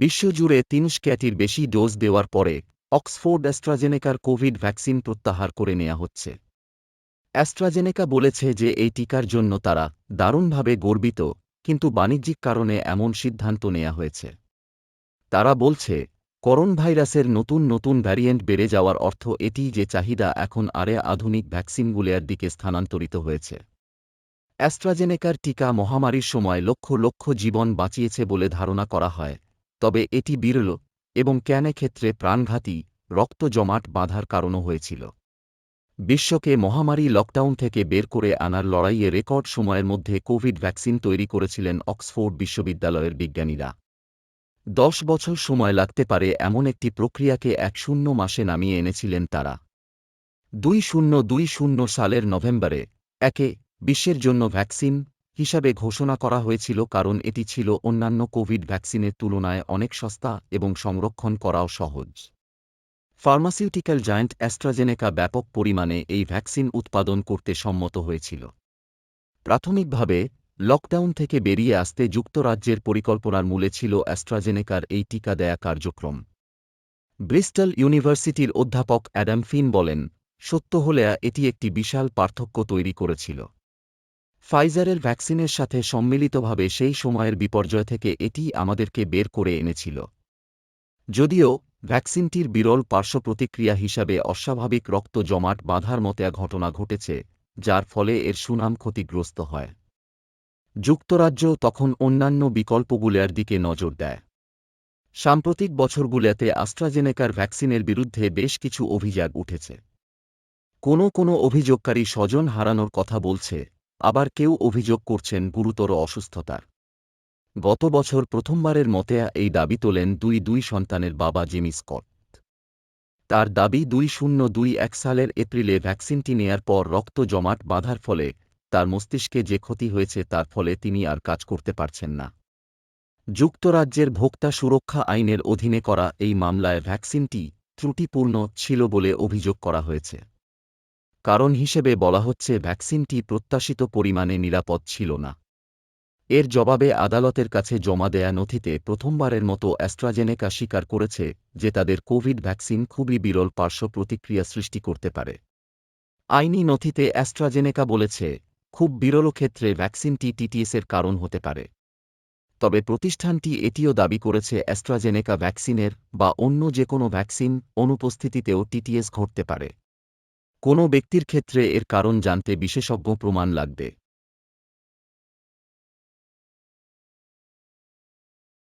বিশ্বজুড়ে তিনশ ক্যাটির বেশি ডোজ দেওয়ার পরে অক্সফোর্ড অ্যাস্ট্রাজেনেকার কোভিড ভ্যাকসিন প্রত্যাহার করে নেওয়া হচ্ছে। অ্যাস্ট্রাজেনেকা বলেছে যে এই টিকার জন্য তারা দারুণভাবে গর্বিত, কিন্তু বাণিজ্যিক কারণে এমন সিদ্ধান্ত নেওয়া হয়েছে। তারা বলছে করোন ভাইরাসের নতুন নতুন ভ্যারিয়েন্ট বেড়ে যাওয়ার অর্থ এটি যে চাহিদা এখন আরে আধুনিক ভ্যাকসিনগুলির দিকে স্থানান্তরিত হয়েছে। অ্যাস্ট্রাজেনেকার টিকা মহামারীর সময় লক্ষ লক্ষ জীবন বাঁচিয়েছে বলে ধারণা করা হয়। তবে এটি বিরল এবং ক্যানে ক্ষেত্রে প্রাণঘাতী রক্ত জমাট বাঁধার কারণও হয়েছিল। বিশ্বকে মহামারী লকডাউন থেকে বের করে আনার লড়াইয়ে রেকর্ড সময়ের মধ্যে কোভিড ভ্যাকসিন তৈরি করেছিলেন অক্সফোর্ড বিশ্ববিদ্যালয়ের বিজ্ঞানীরা। দশ বছর সময় লাগতে পারে এমন একটি প্রক্রিয়াকে এক শূন্য মাসে নামিয়ে এনেছিলেন তারা। দুই শূন্য দুই শূন্য সালের নভেম্বরে একে বিশ্বের জন্য ভ্যাকসিন হিসাবে ঘোষণা করা হয়েছিল কারণ এটি ছিল অন্যান্য কোভিড ভ্যাকসিনের তুলনায় অনেক সস্তা এবং সংরক্ষণ করাও সহজ। ফার্মাসিউটিক্যাল জায়ান্ট অ্যাস্ট্রাজেনেকা ব্যাপক পরিমাণে এই ভ্যাকসিন উৎপাদন করতে সম্মত হয়েছিল। প্রাথমিকভাবে, লকডাউন থেকে বেরিয়ে আসতে যুক্তরাজ্যের পরিকল্পনার মূলে ছিল অ্যাস্ট্রাজেনেকার এই টিকা দেয়া কার্যক্রম। ব্রিস্টল ইউনিভার্সিটির অধ্যাপক অ্যাডাম ফিন বলেন, সত্য হলে এটি একটি বিশাল পার্থক্য তৈরি করেছিল। ফাইজারের ভ্যাকসিনের সাথে সম্মিলিতভাবে সেই সময়ের বিপর্যয় থেকে এটি আমাদেরকে বের করে এনেছিল। যদিও, ভ্যাকসিনটির বিরল পার্শ্ব প্রতিক্রিয়া হিসাবে অস্বাভাবিক রক্ত জমাট বাঁধার মতো ঘটনা ঘটেছে, যার ফলে এর সুনাম ক্ষতিগ্রস্ত হয়। যুক্তরাজ্য তখন অন্যান্য বিকল্পগুলোর দিকে নজর দেয়। সাম্প্রতিক বছরগুলোতে আস্ট্রাজেনেকার ভ্যাকসিনের বিরুদ্ধে বেশ কিছু অভিযোগ উঠেছে। কোনো কোনো অভিযোগকারী স্বজন হারানোর কথা বলছে আবার কেউ অভিযোগ করছেন গুরুতর অসুস্থতার। গত বছর প্রথমবারের মতে এই দাবি তোলেন দুই দুই সন্তানের বাবা জেমি স্কট। তার দাবি দুই শূন্য দুই এক সালের এপ্রিলে ভ্যাকসিনটি নেয়ার পর রক্ত জমাট বাঁধার ফলে তার মস্তিষ্কে যে ক্ষতি হয়েছে তার ফলে তিনি আর কাজ করতে পারছেন না। যুক্তরাজ্যের ভোক্তা সুরক্ষা আইনের অধীনে করা এই মামলায় ভ্যাকসিনটি ত্রুটিপূর্ণ ছিল বলে অভিযোগ করা হয়েছে। কারণ হিসেবে বলা হচ্ছে ভ্যাকসিনটি প্রত্যাশিত পরিমাণে নিরাপদ ছিল না। এর জবাবে আদালতের কাছে জমা দেয়া নথিতে প্রথমবারের মতো অ্যাস্ট্রাজেনেকা স্বীকার করেছে যে তাদের কোভিড ভ্যাকসিন খুবই বিরল পার্শ্ব প্রতিক্রিয়া সৃষ্টি করতে পারে। আইনি নথিতে অ্যাস্ট্রাজেনেকা বলেছে, খুব বিরল ক্ষেত্রে ভ্যাকসিনটি টিটিএসের কারণ হতে পারে। তবে প্রতিষ্ঠানটি এটিও দাবি করেছে অ্যাস্ট্রাজেনেকা ভ্যাকসিনের বা অন্য যে কোনো ভ্যাকসিন অনুপস্থিতিতেও টিটিএস ঘটতে পারে। কোনো ব্যক্তির ক্ষেত্রে এর কারণ জানতে বিশেষজ্ঞ প্রমাণ লাগবে।